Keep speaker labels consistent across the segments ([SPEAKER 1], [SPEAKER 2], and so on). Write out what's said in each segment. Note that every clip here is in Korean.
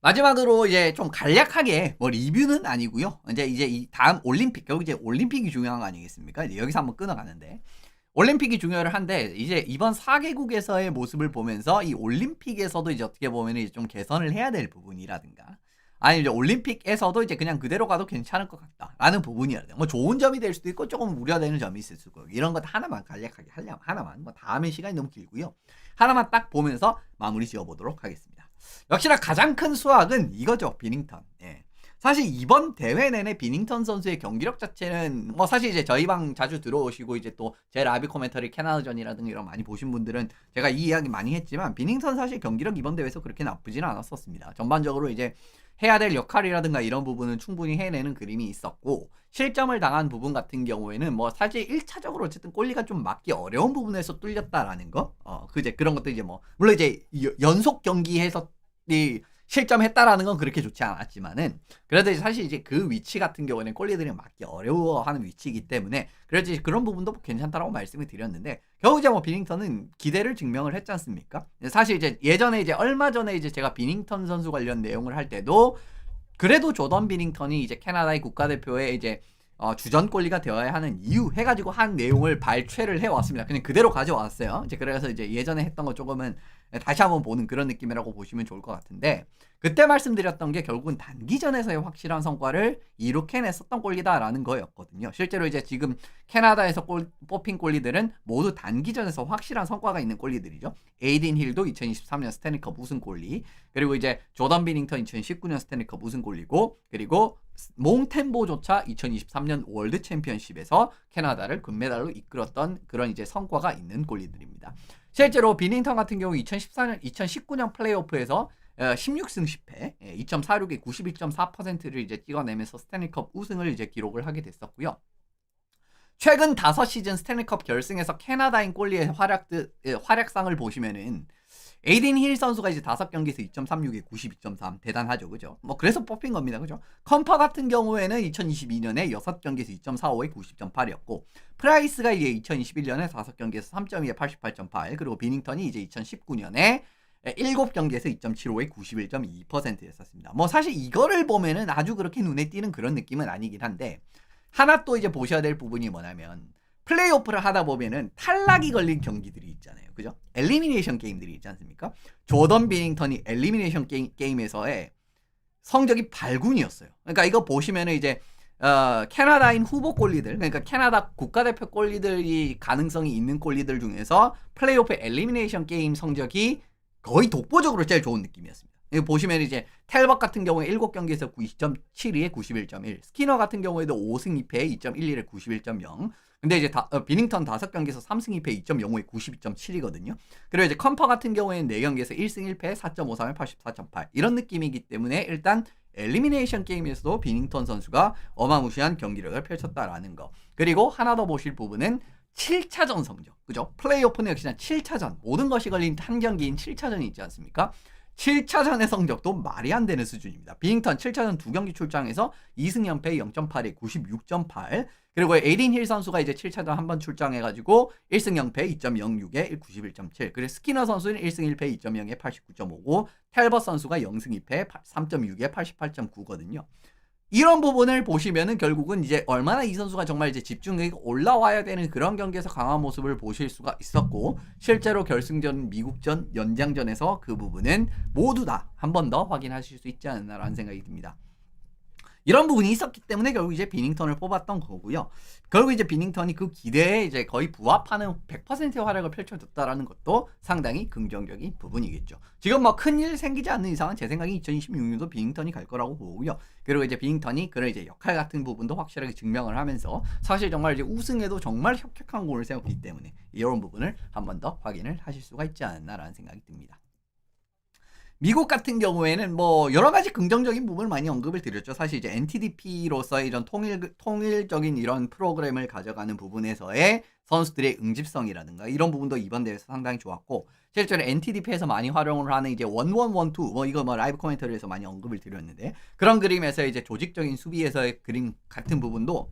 [SPEAKER 1] 마지막으로 이제 좀 간략하게 뭐 리뷰는 아니고요. 이제 이제 이 다음 올림픽 결국 이제 올림픽이 중요한 거 아니겠습니까? 여기서 한번 끊어가는데 올림픽이 중요를 한데 이제 이번 4개국에서의 모습을 보면서 이 올림픽에서도 이제 어떻게 보면 이제 좀 개선을 해야 될 부분이라든가 아니 이제 올림픽에서도 이제 그냥 그대로 가도 괜찮을 것 같다라는 부분이라든가 뭐 좋은 점이 될 수도 있고 조금 우려되는 점이 있을 수도 있고 이런 것 하나만 간략하게 하려면 하나만 뭐 다음에 시간이 너무 길고요. 하나만 딱 보면서 마무리 지어보도록 하겠습니다. 역시나 가장 큰 수확은 이거죠. 비닝턴. 예. 사실 이번 대회 내내 비닝턴 선수의 경기력 자체는 뭐 사실 이제 저희 방 자주 들어오시고 이제 또 제 라비 코멘터리 캐나다전이라든가 이런 많이 보신 분들은 제가 이 이야기 많이 했지만 비닝턴 사실 경기력 이번 대회에서 그렇게 나쁘지는 않았었습니다. 전반적으로 이제 해야 될 역할이라든가 이런 부분은 충분히 해내는 그림이 있었고 실점을 당한 부분 같은 경우에는 뭐 사실 1차적으로 어쨌든 골리가 좀 맞기 어려운 부분에서 뚫렸다라는 거. 어, 그제 그런 것도 이제 뭐 물론 이제 여- 연속 경기에서 이 실점했다라는 건 그렇게 좋지 않았지만은 그래도 사실 이제 그 위치 같은 경우에는 골리들이 맞기 어려워하는 위치이기 때문에 이제 그런 부분도 괜찮다라고 말씀을 드렸는데 겨우 이제 뭐 비닝턴은 기대를 증명을 했지 않습니까? 사실 이제 예전에 이제 얼마 전에 이제 제가 비닝턴 선수 관련 내용을 할 때도 그래도 조던 비닝턴이 이제 캐나다의 국가대표에 이제 어, 주전 골리가 되어야 하는 이유 해가지고 한 내용을 발췌를 해왔습니다. 그냥 그대로 가져왔어요. 이제 그래서 이제 예전에 했던 거 조금은 다시 한번 보는 그런 느낌이라고 보시면 좋을 것 같은데 그때 말씀드렸던 게 결국은 단기전에서의 확실한 성과를 이룩해냈었던 골리다라는 거였거든요. 실제로 이제 지금 캐나다에서 골, 뽑힌 골리들은 모두 단기전에서 확실한 성과가 있는 골리들이죠. 에이딘 힐도 2023년 스탠리컵 우승 골리, 그리고 이제 조던 비닝턴 2019년 스탠리컵 우승 골리고, 그리고 몽템보조차 2023년 월드 챔피언십에서 캐나다를 금메달로 이끌었던 그런 이제 성과가 있는 골리들입니다. 실제로 비닝턴 같은 경우 2014년, 2019년 플레이오프에서 16승 10패, 2.46의 91.4%를 이제 찍어내면서 스탠리컵 우승을 이제 기록을 하게 됐었고요. 최근 5시즌 스탠리컵 결승에서 캐나다인 골리의 활약, 활약상을 보시면은 에이딘 힐 선수가 이제 5경기에서 2.36에 92.3 대단하죠. 그죠? 뭐 그래서 뽑힌 겁니다. 그죠? 컴파 같은 경우에는 2022년에 6경기에서 2.45에 90.8이었고 프라이스가 이제 2021년에 5경기에서 3.2에 88.8 그리고 비닝턴이 이제 2019년에 7경기에서 2.75에 91.2%였었습니다. 뭐 사실 이거를 보면은 아주 그렇게 눈에 띄는 그런 느낌은 아니긴 한데 하나 또 이제 보셔야 될 부분이 뭐냐면 플레이오프를 하다 보면은 탈락이 걸린 경기들이 있잖아요. 그죠? 엘리미네이션 게임들이 있지 않습니까? 조던 비닝턴이 엘리미네이션 게임, 게임에서의 성적이 발군이었어요. 그러니까 이거 보시면은 이제 어, 캐나다인 후보 골리들, 그러니까 캐나다 국가대표 골리들이 가능성이 있는 골리들 중에서 플레이오프 엘리미네이션 게임 성적이 거의 독보적으로 제일 좋은 느낌이었습니다. 여기 보시면 이제 텔벅 같은 경우에 7경기에서 90.72에 91.1, 스키너 같은 경우에도 5승 2패에 2.11에 91.0. 근데 이제 다, 어, 비닝턴 5경기에서 3승 2패 2.05에 92.7이거든요. 그리고 이제 컴퍼 같은 경우에는 4경기에서 1승 1패 4.53에 84.8 이런 느낌이기 때문에 일단 엘리미네이션 게임에서도 비닝턴 선수가 어마무시한 경기력을 펼쳤다라는 거. 그리고 하나 더 보실 부분은 7차전 성적. 그죠? 플레이오프는 역시나 7차전. 모든 것이 걸린 한 경기인 7차전이 있지 않습니까? 7차전의 성적도 말이 안 되는 수준입니다. 비닝턴 7차전 두 경기 출장에서 2승 연패 0.8에 96.8. 그리고 에이딘 힐 선수가 이제 7차전 한 번 출장해가지고 1승 0패 2.06에 91.7. 그리고 스키너 선수는 1승 1패 2.0에 89.59. 텔버 선수가 0승 2패 3.6에 88.9거든요. 이런 부분을 보시면은 결국은 이제 얼마나 이 선수가 정말 이제 집중력이 올라와야 되는 그런 경기에서 강한 모습을 보실 수가 있었고 실제로 결승전 미국전 연장전에서 그 부분은 모두 다 한 번 더 확인하실 수 있지 않나라는 생각이 듭니다. 이런 부분이 있었기 때문에 결국 이제 비닝턴을 뽑았던 거고요. 결국 이제 비닝턴이 그 기대에 이제 거의 부합하는 100%의 활약을 펼쳐줬다라는 것도 상당히 긍정적인 부분이겠죠. 지금 뭐 큰일 생기지 않는 이상은 제 생각에 2026년도 비닝턴이 갈 거라고 보고요. 그리고 이제 비닝턴이 그런 이제 역할 같은 부분도 확실하게 증명을 하면서 사실 정말 이제 우승에도 정말 혁혁한 공을 세웠기 때문에 이런 부분을 한 번 더 확인을 하실 수가 있지 않나라는 생각이 듭니다. 미국 같은 경우에는 뭐 여러 가지 긍정적인 부분을 많이 언급을 드렸죠. 사실 이제 NTDP로서의 이런 통일 통일적인 이런 프로그램을 가져가는 부분에서의 선수들의 응집성이라든가 이런 부분도 이번 대회에서 상당히 좋았고 실제로 NTDP에서 많이 활용을 하는 이제 원원원투 뭐 이거 뭐 라이브 코멘터리에서 많이 언급을 드렸는데 그런 그림에서 이제 조직적인 수비에서의 그림 같은 부분도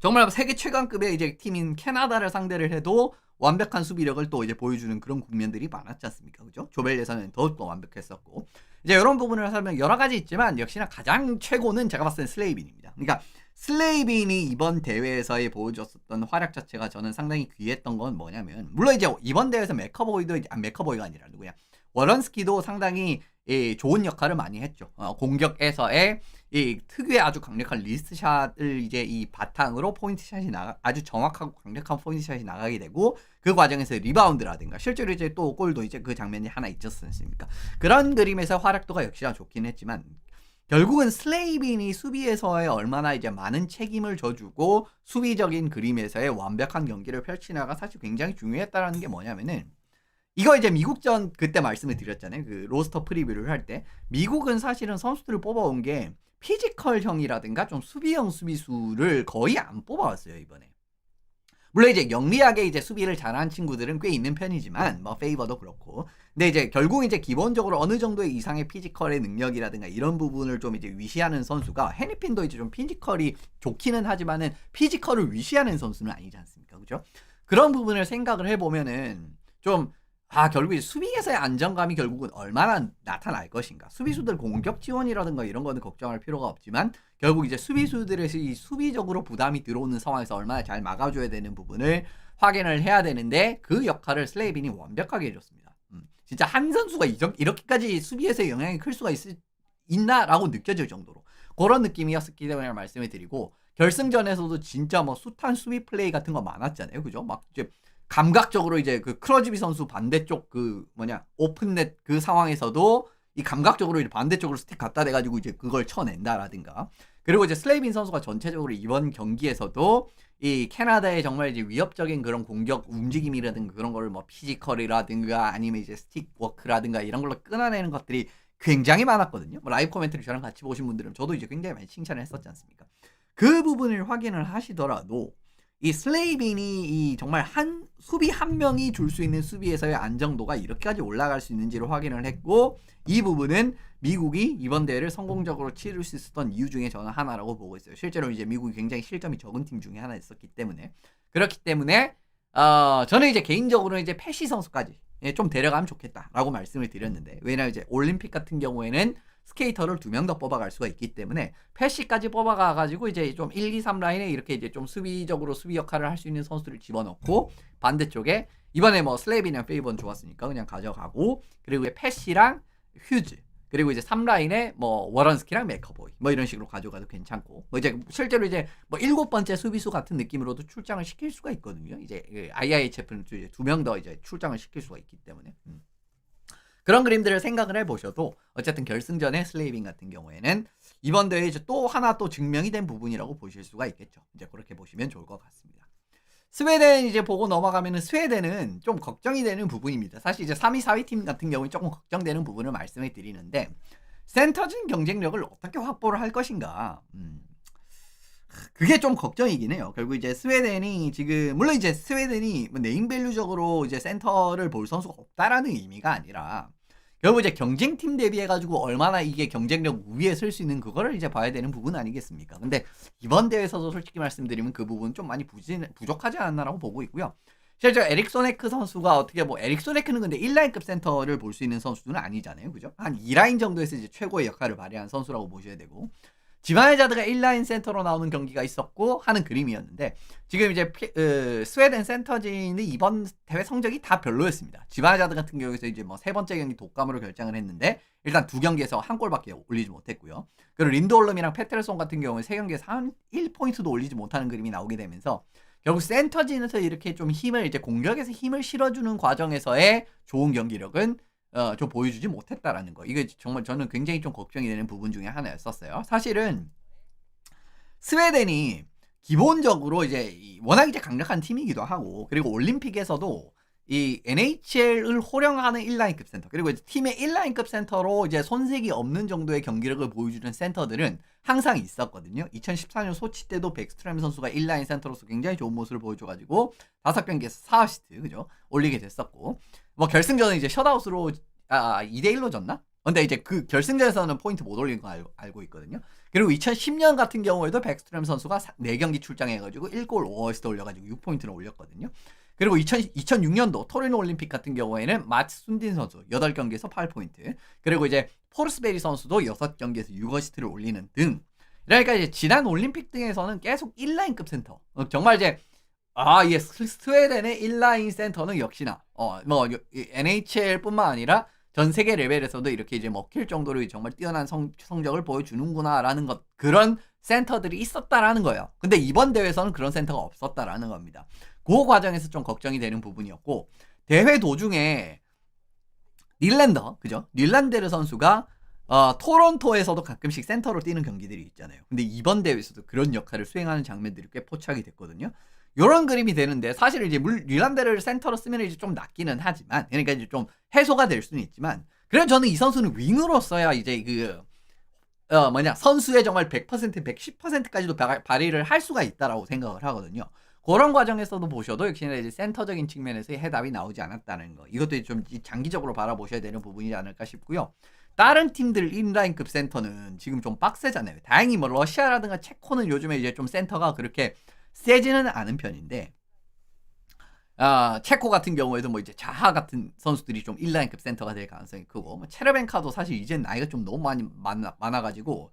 [SPEAKER 1] 정말 세계 최강급의 이제 팀인 캐나다를 상대를 해도 완벽한 수비력을 또 이제 보여주는 그런 국면들이 많았지 않습니까? 그죠? 조별 예선은 더욱더 완벽했었고 이제 이런 부분을 하면 여러 가지 있지만 역시나 가장 최고는 제가 봤을 땐 슬레이빈입니다. 그러니까 슬레이빈이 이번 대회에서의 보여줬었던 활약 자체가 저는 상당히 귀했던 건 뭐냐면 물론 이제 이번 대회에서 메커보이도 아 메커보이가 아니라 누구야 워런스키도 상당히 이 좋은 역할을 많이 했죠. 어, 공격에서의 이 특유의 아주 강력한 리스트샷을 이제 이 바탕으로 포인트샷이 나가 아주 정확하고 강력한 포인트샷이 나가게 되고 그 과정에서 리바운드라든가 실제로 이제 또 골도 이제 그 장면이 하나 있었지 않습니까? 그런 그림에서 활약도가 역시나 좋긴 했지만 결국은 슬레이빈이 수비에서의 얼마나 이제 많은 책임을 져주고 수비적인 그림에서의 완벽한 경기를 펼치나가 사실 굉장히 중요했다라는 게 뭐냐면은 이거 이제 미국전 그때 말씀을 드렸잖아요. 그 로스터 프리뷰를 할 때 미국은 사실은 선수들을 뽑아온 게 피지컬형이라든가 좀 수비형 수비수를 거의 안 뽑아왔어요 이번에. 물론 이제 영리하게 이제 수비를 잘하는 친구들은 꽤 있는 편이지만 뭐 페이버도 그렇고 근데 이제 결국 이제 기본적으로 어느 정도의 이상의 피지컬의 능력이라든가 이런 부분을 좀 이제 위시하는 선수가 헤니핀도 이제 좀 피지컬이 좋기는 하지만은 피지컬을 위시하는 선수는 아니지 않습니까 그죠 그런 부분을 생각을 해보면은 좀 아, 결국 이제 수비에서의 안정감이 결국은 얼마나 나타날 것인가. 수비수들 공격 지원이라든가 이런 거는 걱정할 필요가 없지만 결국 이제 수비수들의 이 수비적으로 부담이 들어오는 상황에서 얼마나 잘 막아줘야 되는 부분을 확인을 해야 되는데 그 역할을 슬레이빈이 완벽하게 해줬습니다. 음, 진짜 한 선수가 이정, 이렇게까지 수비에서의 영향이 클 수가 있, 있나라고 느껴질 정도로 그런 느낌이었기 때문에 말씀을 드리고 결승전에서도 진짜 뭐 숱한 수비 플레이 같은 거 많았잖아요. 그죠? 막 이제 감각적으로 이제 그 크러지비 선수 반대쪽 그 뭐냐 오픈넷 그 상황에서도 이 감각적으로 반대쪽으로 스틱 갖다 대가지고 이제 그걸 쳐낸다라든가 그리고 이제 슬레이빈 선수가 전체적으로 이번 경기에서도 이 캐나다의 정말 이제 위협적인 그런 공격 움직임이라든가 그런 거를 뭐 피지컬이라든가 아니면 이제 스틱 워크라든가 이런 걸로 끊어내는 것들이 굉장히 많았거든요. 뭐 라이브 코멘트를 저랑 같이 보신 분들은 저도 이제 굉장히 많이 칭찬을 했었지 않습니까? 그 부분을 확인을 하시더라도 이 슬레이빈이 이 정말 한 수비 한 명이 줄 수 있는 수비에서의 안정도가 이렇게까지 올라갈 수 있는지를 확인을 했고 이 부분은 미국이 이번 대회를 성공적으로 치를 수 있었던 이유 중에 저는 하나라고 보고 있어요. 실제로 이제 미국이 굉장히 실점이 적은 팀 중에 하나였었기 때문에 그렇기 때문에 어, 저는 이제 개인적으로 이제 패시 선수까지 예, 좀 데려가면 좋겠다라고 말씀을 드렸는데 왜냐면 이제 올림픽 같은 경우에는 스케이터를 두 명 더 뽑아갈 수가 있기 때문에 패시까지 뽑아가 가지고 이제 좀 1, 2, 3 라인에 이렇게 이제 좀 수비적으로 수비 역할을 할 수 있는 선수들을 집어넣고 반대쪽에 이번에 뭐 슬레이비랑 페이버는 좋았으니까 그냥 가져가고 그리고 패시랑 휴즈 그리고 이제 3라인에 뭐 워런스키랑 메커보이 뭐 이런 식으로 가져가도 괜찮고 뭐 이제 실제로 이제 뭐 일곱 번째 수비수 같은 느낌으로도 출장을 시킬 수가 있거든요. 이제 그 IIHF는 두 명 더 이제 출장을 시킬 수가 있기 때문에 음. 그런 그림들을 생각을 해보셔도 어쨌든 결승전의 슬레이빙 같은 경우에는 이번 대회 이제 또 하나 또 증명이 된 부분이라고 보실 수가 있겠죠. 이제 그렇게 보시면 좋을 것 같습니다. 스웨덴 이제 보고 넘어가면은 스웨덴은 좀 걱정이 되는 부분입니다. 사실 이제 3위, 4위 팀 같은 경우는 조금 걱정되는 부분을 말씀을 드리는데 센터진 경쟁력을 어떻게 확보를 할 것인가. 음. 그게 좀 걱정이긴 해요. 결국 이제 스웨덴이 지금 물론 이제 스웨덴이 뭐 네임밸류적으로 이제 센터를 볼 선수가 없다라는 의미가 아니라 결국 이제 경쟁팀 대비해 가지고 얼마나 이게 경쟁력 우위에 설 수 있는 그거를 이제 봐야 되는 부분 아니겠습니까? 근데 이번 대회에서도 솔직히 말씀드리면 그 부분 좀 많이 부진, 부족하지 않았나라고 보고 있고요. 실제 에릭 소네크 선수가 어떻게 뭐 에릭 소네크는 근데 1라인급 센터를 볼 수 있는 선수는 아니잖아요. 그죠? 한 2라인 정도에서 이제 최고의 역할을 발휘한 선수라고 보셔야 되고 지바네자드가 1라인 센터로 나오는 경기가 있었고 하는 그림이었는데 지금 이제 피, 으, 스웨덴 센터진이 이번 대회 성적이 다 별로였습니다. 지바네자드 같은 경우에서 이제 뭐 세 번째 경기 독감으로 결정을 했는데 일단 두 경기에서 한 골밖에 올리지 못했고요. 그리고 린드올름이랑 페테르손 같은 경우에 세 경기에서 한 1포인트도 올리지 못하는 그림이 나오게 되면서 결국 센터진에서 이렇게 좀 힘을 이제 공격에서 힘을 실어주는 과정에서의 좋은 경기력은 어, 좀 보여주지 못했다라는 거. 이게 정말 저는 굉장히 좀 걱정이 되는 부분 중에 하나였었어요. 사실은 스웨덴이 기본적으로 이제 워낙 이제 강력한 팀이기도 하고 그리고 올림픽에서도 이 NHL을 호령하는 1라인급 센터 그리고 이제 팀의 1라인급 센터로 이제 손색이 없는 정도의 경기력을 보여주는 센터들은 항상 있었거든요. 2014년 소치 때도 백스트램 선수가 1라인 센터로서 굉장히 좋은 모습을 보여줘가지고 다섯 경기에서 4어시스트 그죠 올리게 됐었고 뭐 결승전은 이제 셧아웃으로 아 2대 1로 졌나? 근데 이제 그 결승전에서는 포인트 못 올린 거 알고, 알고 있거든요. 그리고 2010년 같은 경우에도 백스트램 선수가 4경기 출장해가지고 1골 5어시스트 올려가지고 6포인트를 올렸거든요. 그리고 2000, 2006년도 토리노 올림픽 같은 경우에는 마츠 순딘 선수 8경기에서 8포인트. 그리고 이제 포르스베리 선수도 6경기에서 6어시스트를 올리는 등. 그러니까 이제 지난 올림픽 등에서는 계속 1라인급 센터. 어, 정말 이제 아, 예, 스- 스웨덴의 1라인 센터는 역시나 어, 뭐 NHL뿐만 아니라 전 세계 레벨에서도 이렇게 이제 먹힐 정도로 정말 뛰어난 성, 성적을 보여주는구나라는 것 그런 센터들이 있었다라는 거예요. 근데 이번 대회에서는 그런 센터가 없었다라는 겁니다. 그 과정에서 좀 걱정이 되는 부분이었고 대회 도중에 닐랜더 그죠? 닐란데르 선수가 어, 토론토에서도 가끔씩 센터로 뛰는 경기들이 있잖아요. 근데 이번 대회에서도 그런 역할을 수행하는 장면들이 꽤 포착이 됐거든요. 요런 그림이 되는데 사실 이제 물 릴란데를 센터로 쓰면 이제 좀 낫기는 하지만 그러니까 이제 좀 해소가 될 수는 있지만 그래도 저는 이 선수는 윙으로 써야 이제 그 어, 뭐냐 선수의 정말 100% 110%까지도 발휘를 할 수가 있다라고 생각을 하거든요. 그런 과정에서도 보셔도 역시나 이제 센터적인 측면에서의 해답이 나오지 않았다는 거. 이것도 좀 장기적으로 바라보셔야 되는 부분이지 않을까 싶고요. 다른 팀들 인라인급 센터는 지금 좀 빡세잖아요. 다행히 뭐 러시아라든가 체코는 요즘에 이제 좀 센터가 그렇게 세지는 않은 편인데 아, 체코 같은 경우에도 뭐 이제 자하 같은 선수들이 좀 1라인급 센터가 될 가능성이 크고 뭐 체르벤카도 사실 이제 나이가 좀 너무 많이 많아, 많아가지고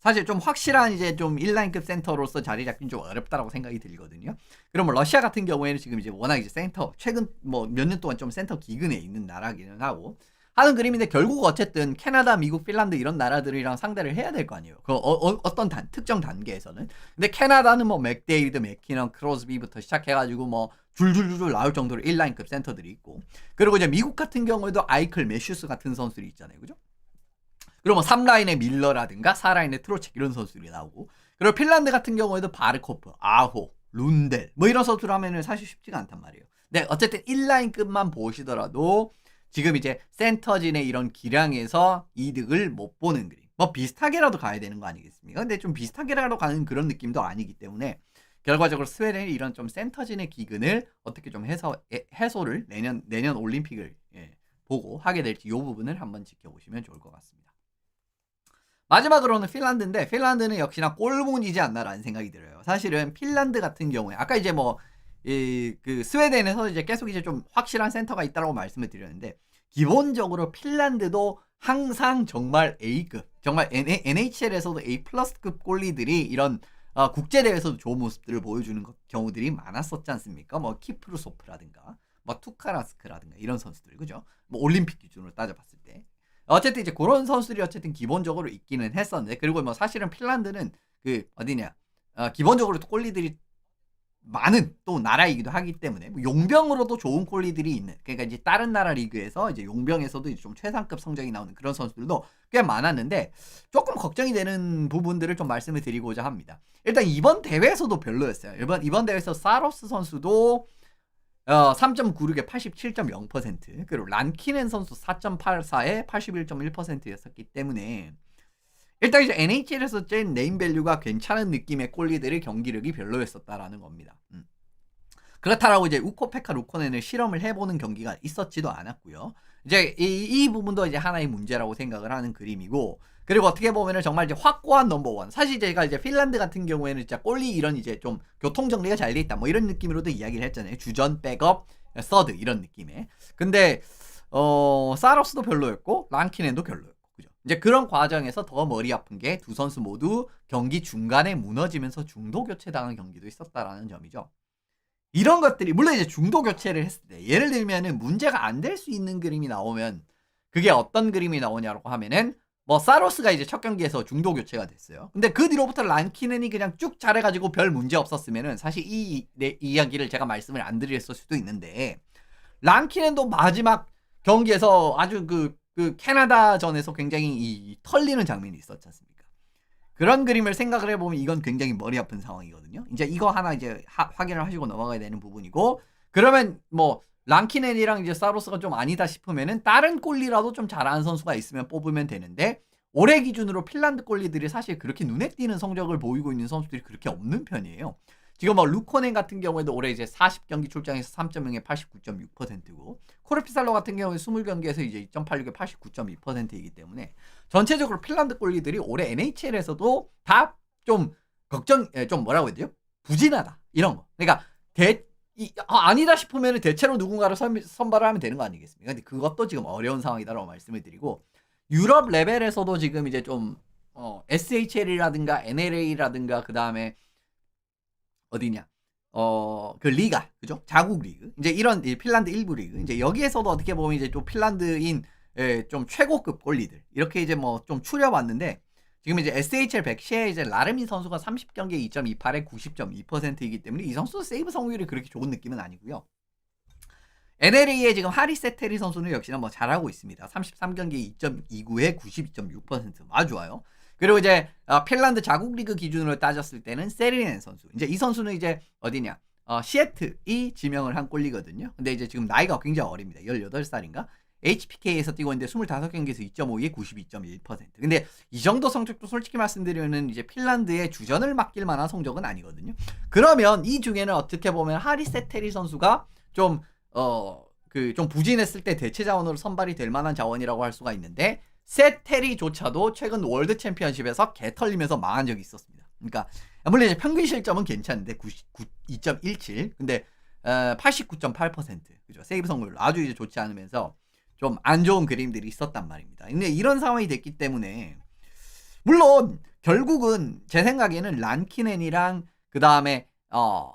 [SPEAKER 1] 사실 좀 확실한 이제 좀 1라인급 센터로서 자리 잡긴 좀 어렵다라고 생각이 들거든요. 그럼 뭐 러시아 같은 경우에는 지금 이제 워낙 이제 센터 최근 뭐 몇 년 동안 좀 센터 기근에 있는 나라기는 하고 하는 그림인데 결국 어쨌든 캐나다, 미국, 핀란드 이런 나라들이랑 상대를 해야 될 거 아니에요. 그 어, 떤 단, 특정 단계에서는. 근데 캐나다는 뭐 맥데이드, 맥키넌, 크로스비부터 시작해가지고 뭐 줄줄줄 나올 정도로 1라인급 센터들이 있고 그리고 이제 미국 같은 경우에도 아이클, 메슈스 같은 선수들이 있잖아요. 그죠? 뭐 3라인의 밀러라든가 4라인의 트로책 이런 선수들이 나오고 그리고 핀란드 같은 경우에도 바르코프, 아호, 룬델 뭐 이런 선수들 하면은 사실 쉽지가 않단 말이에요. 근데 어쨌든 1라인급만 보시더라도 지금 이제 센터진의 이런 기량에서 이득을 못 보는 그림. 뭐 비슷하게라도 가야 되는 거 아니겠습니까? 근데 좀 비슷하게라도 가는 그런 느낌도 아니기 때문에 결과적으로 스웨덴이 이런 좀 센터진의 기근을 어떻게 좀 해소 해소를 내년 내년 올림픽을 예, 보고 하게 될지 이 부분을 한번 지켜보시면 좋을 것 같습니다. 마지막으로는 핀란드인데 핀란드는 역시나 꼴문이지 않나라는 생각이 들어요. 사실은 핀란드 같은 경우에 아까 이제 뭐 이 그 스웨덴에서 이제 계속 이제 좀 확실한 센터가 있다라고 말씀을 드렸는데 기본적으로 핀란드도 항상 정말 A급 정말 NHL에서도 A 플러스급 골리들이 이런 어, 국제 대회에서도 좋은 모습들을 보여주는 경우들이 많았었지 않습니까? 뭐 키프루소프라든가 뭐 투카라스크라든가 이런 선수들 그죠? 뭐 올림픽 기준으로 따져봤을 때 어쨌든 이제 그런 선수들이 어쨌든 기본적으로 있기는 했었는데 그리고 뭐 사실은 핀란드는 그 어디냐 어, 기본적으로 꼴리들이 많은 또 나라이기도 하기 때문에 뭐 용병으로도 좋은 콜리들이 있는 그러니까 이제 다른 나라 리그에서 이제 용병에서도 이제 좀 최상급 성적이 나오는 그런 선수들도 꽤 많았는데 조금 걱정이 되는 부분들을 좀 말씀을 드리고자 합니다. 일단 이번 대회에서도 별로였어요. 이번 이번 대회에서 사로스 선수도 어, 3.96에 87.0% 그리고 란키넨 선수 4.84에 81.1%였었기 때문에 일단 이제 NHL에서 쨘 네임밸류가 괜찮은 느낌의 꼴리들의 경기력이 별로였었다라는 겁니다. 음. 그렇다라고 이제 우코페카 루코넨을 실험을 해보는 경기가 있었지도 않았고요. 이제 이, 이 부분도 이제 하나의 문제라고 생각을 하는 그림이고 그리고 어떻게 보면은 정말 이제 확고한 넘버원. 사실 제가 이제 핀란드 같은 경우에는 진짜 꼴리 이런 이제 좀 교통 정리가 잘 돼 있다. 뭐 이런 느낌으로도 이야기를 했잖아요. 주전, 백업, 서드 이런 느낌에. 근데 어 사로스도 별로였고 랑키넨도 별로였고. 그죠? 이제 그런 과정에서 더 머리 아픈 게 두 선수 모두 경기 중간에 무너지면서 중도 교체당한 경기도 있었다라는 점이죠. 이런 것들이 물론 이제 중도 교체를 했을 때 예를 들면은 문제가 안 될 수 있는 그림이 나오면 그게 어떤 그림이 나오냐고 하면은 뭐 사로스가 이제 첫 경기에서 중도 교체가 됐어요. 근데 그 뒤로부터 란키넨이 그냥 쭉 잘해가지고 별 문제 없었으면은 사실 이, 내 이야기를 제가 말씀을 안 드렸을 수도 있는데 란키넨도 마지막 경기에서 아주 그, 그 캐나다전에서 굉장히 이 털리는 장면이 있었지 않습니까? 그런 그림을 생각을 해보면 이건 굉장히 머리 아픈 상황이거든요. 이제 이거 하나 이제 하, 확인을 하시고 넘어가야 되는 부분이고 그러면 뭐 랑키넨이랑 이제 사로스가 좀 아니다 싶으면은 다른 골리라도 좀 잘하는 선수가 있으면 뽑으면 되는데 올해 기준으로 핀란드 골리들이 사실 그렇게 눈에 띄는 성적을 보이고 있는 선수들이 그렇게 없는 편이에요. 지금 뭐 루코넨 같은 경우에도 올해 이제 40경기 출장에서 3.0에 89.6%고 코르피살로 같은 경우에 20경기에서 이제 2.86에 89.2%이기 때문에 전체적으로 핀란드 골리들이 올해 NHL에서도 다 좀 걱정 예, 좀 뭐라고 해야 돼요? 부진하다 이런 거. 그러니까 대 이, 아, 아니다 싶으면 대체로 누군가를 선, 선발을 하면 되는 거 아니겠습니까? 근데 그것도 지금 어려운 상황이다라고 말씀을 드리고 유럽 레벨에서도 지금 이제 좀 어, SHL이라든가 NLA라든가 그 다음에 어디냐? 어 그 리가 그죠? 자국 리그. 이제 이런 이 핀란드 일부 리그. 이제 여기에서도 어떻게 보면 이제 좀 핀란드인 예, 좀 최고급 골리들. 이렇게 이제 뭐 좀 추려봤는데 지금 이제 SHL 백시에 이제 라르민 선수가 30경기에 2.28에 90.2%이기 때문에 이 선수 세이브 성공률이 그렇게 좋은 느낌은 아니고요. NLA의 지금 하리 세테리 선수는 역시나 뭐 잘하고 있습니다. 33경기에 2.29에 92.6% 아주 좋아요. 그리고 이제 어, 핀란드 자국 리그 기준으로 따졌을 때는 세리넨 선수. 이제 이 선수는 이제 어디냐? 어, 시애틀이 지명을 한 골리거든요. 근데 이제 지금 나이가 굉장히 어립니다. 18살인가? HPK에서 뛰고 있는데 25경기에서 2.52에 92.1%. 근데 이 정도 성적도 솔직히 말씀드리면 이제 핀란드의 주전을 맡길 만한 성적은 아니거든요. 그러면 이 중에는 어떻게 보면 하리 세테리 선수가 좀 어, 그 좀 부진했을 때 대체 자원으로 선발이 될 만한 자원이라고 할 수가 있는데 세테리조차도 최근 월드 챔피언십에서 개 털리면서 망한 적이 있었습니다. 그러니까 물론 이제 평균 실점은 괜찮은데 2.17 근데 어, 89.8% 그죠 세이브 성공률 아주 이제 좋지 않으면서 좀 안 좋은 그림들이 있었단 말입니다. 근데 이런 상황이 됐기 때문에 물론 결국은 제 생각에는 란키넨이랑 그 다음에 어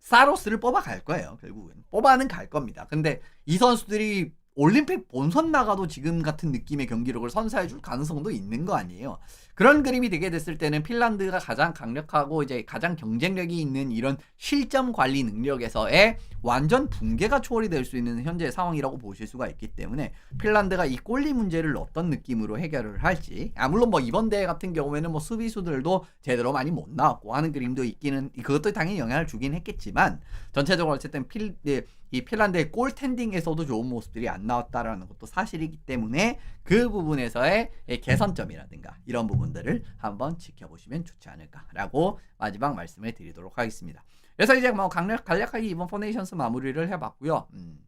[SPEAKER 1] 사로스를 뽑아 갈 거예요. 결국은 뽑아는 갈 겁니다. 근데 이 선수들이 올림픽 본선 나가도 지금 같은 느낌의 경기력을 선사해 줄 가능성도 있는 거 아니에요. 그런 그림이 되게 됐을 때는 핀란드가 가장 강력하고 이제 가장 경쟁력이 있는 이런 실점 관리 능력에서의 완전 붕괴가 초월이 될 수 있는 현재 상황이라고 보실 수가 있기 때문에 핀란드가 이 골리 문제를 어떤 느낌으로 해결을 할지 아 물론 뭐 이번 대회 같은 경우에는 뭐 수비수들도 제대로 많이 못 나왔고 하는 그림도 있기는 그것도 당연히 영향을 주긴 했겠지만 전체적으로 어쨌든 필, 예, 이 핀란드의 골 텐딩에서도 좋은 모습들이 안 나왔다라는 것도 사실이기 때문에 그 부분에서의 개선점이라든가 이런 부분들을 한번 지켜보시면 좋지 않을까라고 마지막 말씀을 드리도록 하겠습니다. 그래서 이제 뭐 강력 간략하게 이번 포네이션스 마무리를 해봤고요. 음,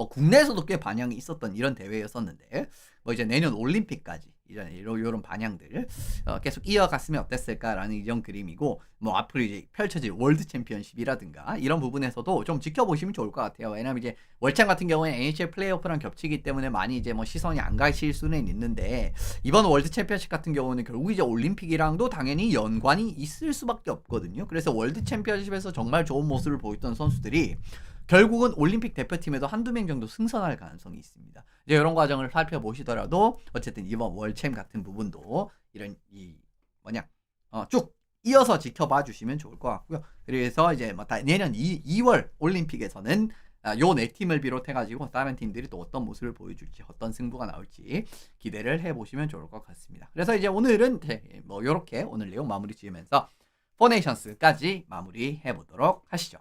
[SPEAKER 1] 뭐 국내에서도 꽤 반향이 있었던 이런 대회였었는데 뭐 이제 내년 올림픽까지 이런 이런 반향들 어, 계속 이어갔으면 어땠을까라는 이런 그림이고 뭐 앞으로 이제 펼쳐질 월드 챔피언십이라든가 이런 부분에서도 좀 지켜보시면 좋을 것 같아요. 왜냐면 이제 월챔 같은 경우에 NHL 플레이오프랑 겹치기 때문에 많이 이제 뭐 시선이 안 가실 수는 있는데 이번 월드 챔피언십 같은 경우는 결국 이제 올림픽이랑도 당연히 연관이 있을 수밖에 없거든요. 그래서 월드 챔피언십에서 정말 좋은 모습을 보였던 선수들이 결국은 올림픽 대표팀에도 한두 명 정도 승선할 가능성이 있습니다. 이제 이런 과정을 살펴보시더라도 어쨌든 이번 월챔 같은 부분도 이런 이 뭐냐 어, 쭉 이어서 지켜봐 주시면 좋을 것 같고요. 그래서 이제 뭐 내년 2, 2월 올림픽에서는 아, 요네 팀을 비롯해 가지고 다른 팀들이 또 어떤 모습을 보여줄지 어떤 승부가 나올지 기대를 해보시면 좋을 것 같습니다. 그래서 이제 오늘은 뭐 요렇게 오늘 내용 마무리 지으면서 포네이션스까지 마무리 해보도록 하시죠.